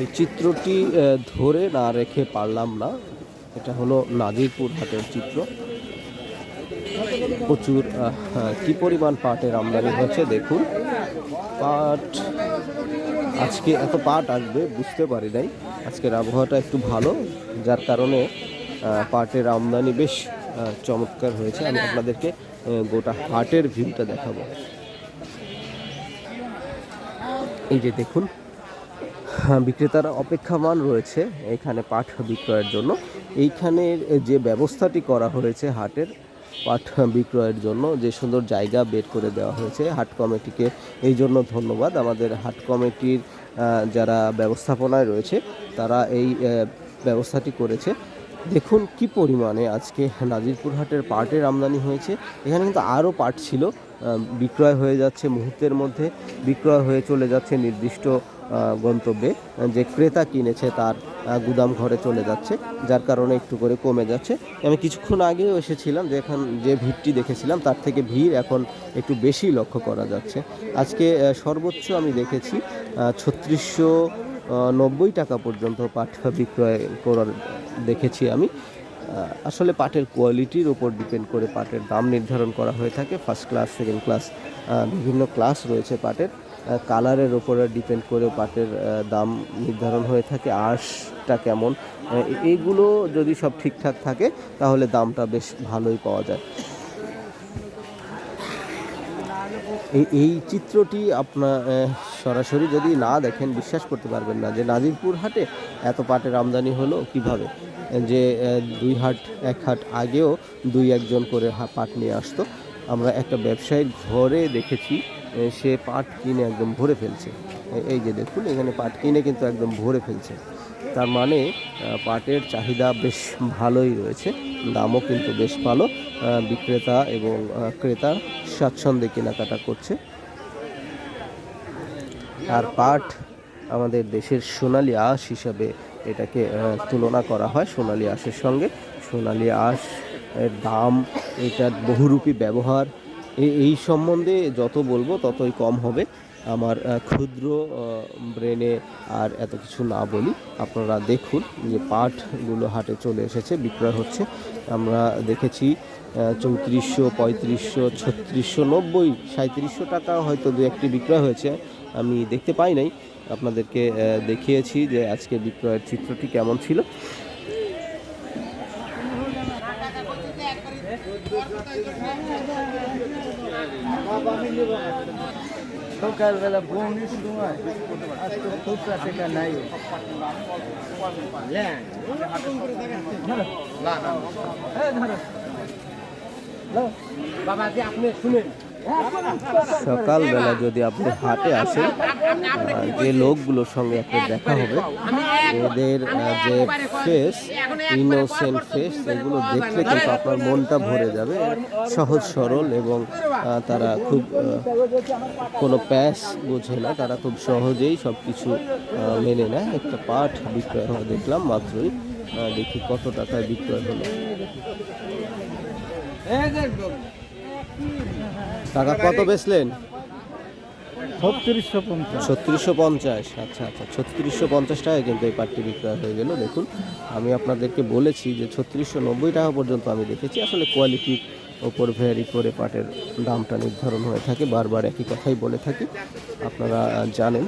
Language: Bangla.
এই চিত্রটি ধরে না রেখে পারলাম না। এটা হলো নাজিরপুর হাটের চিত্র। প্রচুর আহ, কি পরিমাণ পাটের আমদানি হয়েছে দেখুন। পাট আজকে এত পাট আসবে বুঝতে পারি নাই। আজকের আবহাওয়াটা একটু ভালো যার কারণে পাটের আমদানি বেশ চমৎকার হয়েছে। আমি আপনাদেরকে গোটা হাটের ভিউটা দেখাবো। এই যে দেখুন হ্যাঁ, বিক্রেতারা অপেক্ষামান রয়েছে এখানে পাট বিক্রয়ের জন্য। এইখানের যে ব্যবস্থাটি করা হয়েছে হাটের, পাট বিক্রয়ের জন্য, যে সুন্দর জায়গা বের করে দেওয়া হয়েছে হাট কমিটিকে, এই জন্য ধন্যবাদ। আমাদের হাট কমিটির যারা ব্যবস্থাপনায় রয়েছে, তারা এই ব্যবস্থাটি করেছে। দেখুন কি পরিমাণে আজকে নাজিরপুর হাটের পাটের আমদানি হয়েছে। এখানে কিন্তু আরও পাট ছিল বিক্রয় হয়ে যাচ্ছে মুহূর্তের মধ্যে, বিক্রয় হয়ে চলে যাচ্ছে নির্দিষ্ট গন্তব্যে, যে ক্রেতা কিনেছে তার গুদাম ঘরে চলে যাচ্ছে, যার কারণে একটু করে কমে যাচ্ছে। আমি কিছুক্ষণ আগেও এসেছিলাম যে এখন যে ভিড়টি দেখেছিলাম, তার থেকে ভিড় এখন একটু বেশি লক্ষ্য করা যাচ্ছে। আজকে সর্বোচ্চ আমি দেখেছি ছত্রিশশো নব্বই টাকা পর্যন্ত পাট বিক্রয় করার দেখেছি আমি। আসলে পাটের কোয়ালিটির ওপর ডিপেন্ড করে পাটের দাম নির্ধারণ করা হয়ে থাকে। ফার্স্ট ক্লাস, সেকেন্ড ক্লাস বিভিন্ন ক্লাস রয়েছে পাটের। কালারের ওপরে ডিপেন্ড করে পাটের দাম নির্ধারণ হয়ে থাকে, আঁশটা কেমন। এইগুলো যদি সব ঠিকঠাক থাকে, তাহলে দামটা বেশ ভালোই পাওয়া যায়। এই চিত্রটি আপনার সরাসরি যদি না দেখেন, বিশ্বাস করতে পারবেন না যে নাজিরপুর হাটে এত পাটের আমদানি হলো কীভাবে। যে দুই হাট, এক হাট আগেও দুই একজন করে পাট নিয়ে আসতো। আমরা একটা ব্যবসায়ীর ঘরে দেখেছি সে পাট কিনে একদম ভরে ফেলছে। এই যে দেখুন, এখানে পাট কিনে কিন্তু একদম ভরে ফেলছে। তার মানে পাটের চাহিদা বেশ ভালোই রয়েছে। দামও কিন্তু বেশ ভালো। বিক্রেতা এবং ক্রেতা স্বাচ্ছন্দ্যে কেনাকাটা করছে। আর পাট আমাদের দেশের সোনালি আঁশ হিসাবে এটাকে তুলনা করা হয় সোনালি আঁশের সঙ্গে। সোনালি আঁশ এর দাম এটার বহুরূপী ব্যবহার। এই সম্বন্ধে যত বলব ততই কম হবে। আমার ক্ষুদ্র ব্রেনে আর এত কিছু না বলি। আপনারা দেখুন যে পাটগুলো হাটে চলে এসেছে, বিক্রয় হচ্ছে। আমরা দেখেছি চৌত্রিশশো, পঁয়ত্রিশশো, ছত্রিশশো, নব্বই সাঁত্রিশশো টাকা হয়তো দু একটি বিক্রয় হয়েছে। আমি দেখতে পাই নাই। আপনাদেরকে দেখিয়েছি যে আজকে বিক্রয়ের চিত্রটি কেমন ছিল। সকালবেলা বমির সময় আজকে খুচরা টাকা নাই। বাবা যে আপনি শুনেন। সকালবেলা যদি আপনি হাটে আসেন যে লোকগুলোর সঙ্গে আপনার দেখা হবে, এদের যে ফেস ইনোসেন্ট ফেস এগুলো দেখলে কিন্তু আপনার মনটা ভরে যাবে, সহজ সরল এবং তারা খুব কোনো প্যাস বোঝে না, তারা খুব সহজেই সব কিছু মেনে নেয়। একটা পাঠ বিক্রয় হওয়া দেখলাম মাত্রই দেখি কত টাকায় বিক্রয় হলো। টাকা কত বেচলেন? ছত্রিশশো পঞ্চাশ। ছত্রিশশো পঞ্চাশ আচ্ছা আচ্ছা ছত্রিশশো পঞ্চাশ টাকায় কিন্তু এই পাটটি বিক্রয় হয়ে গেল। দেখুন আমি আপনাদেরকে বলেছি যে ছত্রিশশো নব্বই টাকা পর্যন্ত আমি দেখেছি। আসলে কোয়ালিটির ওপর ভ্যারি করে পাটের দামটা নির্ধারণ হয়ে থাকে। বারবার একই কথাই বলে থাকি। আপনারা জানেন